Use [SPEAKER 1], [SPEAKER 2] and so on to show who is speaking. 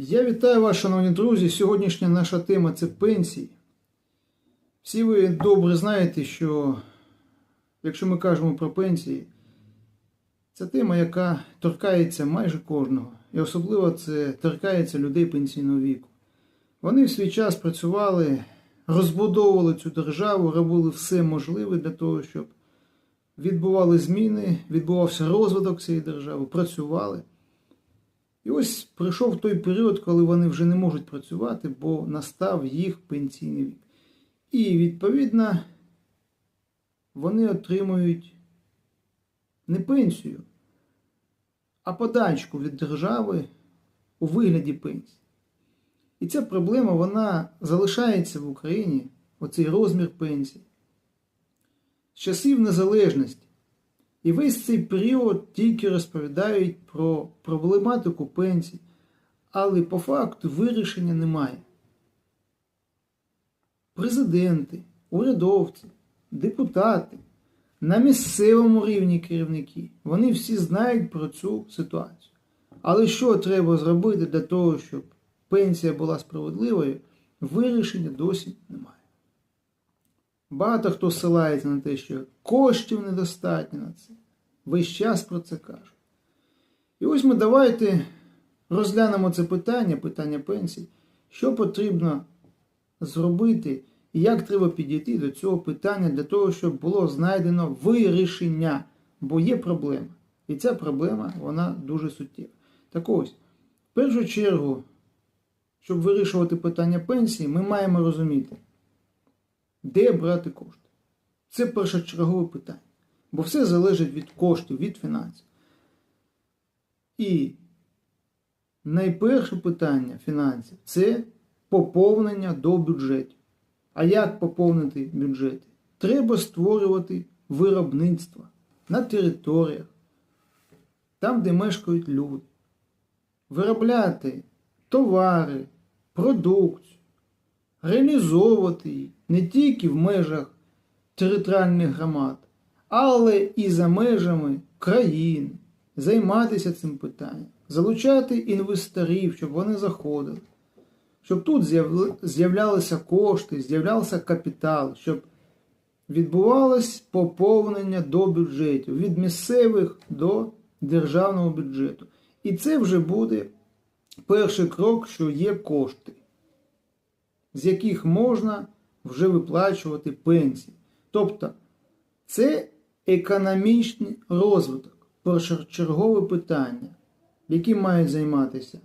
[SPEAKER 1] Я вітаю вас, шановні друзі. Сьогоднішня наша тема це пенсії. Всі ви добре знаєте, що якщо ми кажемо про пенсії, це тема, яка торкається майже кожного. І особливо це торкається людей пенсійного віку. Вони в свій час працювали, розбудовували цю державу, робили все можливе для того, щоб відбували зміни, відбувався розвиток цієї держави, працювали. І ось прийшов той період, коли вони вже не можуть працювати, бо настав їх пенсійний вік. І, відповідно, вони отримують не пенсію, а подачку від держави у вигляді пенсії. І ця проблема вона залишається в Україні, оцей розмір пенсії, з часів незалежності. І весь цей період тільки розповідають про проблематику пенсій, але по факту вирішення немає. Президенти, урядовці, депутати, на місцевому рівні керівники, вони всі знають про цю ситуацію. Але що треба зробити для того, щоб пенсія була справедливою, вирішення досі немає. Багато хто ссилається на те, що коштів недостатньо на це. Весь час про це кажуть. І ось ми давайте розглянемо це питання, питання пенсій, що потрібно зробити і як треба підійти до цього питання для того, щоб було знайдено вирішення, бо є проблема. І ця проблема вона дуже суттєва. Так ось, в першу чергу, щоб вирішувати питання пенсії, ми маємо розуміти, де брати кошти. Це першочергове питання. Бо все залежить від коштів, від фінансів. І найперше питання фінансів це поповнення до бюджетів. А як поповнити бюджети? Треба створювати виробництва на територіях, там, де мешкають люди. Виробляти товари, продукцію, реалізовувати її не тільки в межах територіальних громад, але і за межами країн, займатися цим питанням, залучати інвесторів, щоб вони заходили, щоб тут з'являлися кошти, з'являвся капітал, щоб відбувалось поповнення до бюджетів від місцевих до державного бюджету. І це вже буде перший крок, що є кошти, з яких можна вже виплачувати пенсії. Тобто це економічний розвиток, першочергове питання, яким мають займатися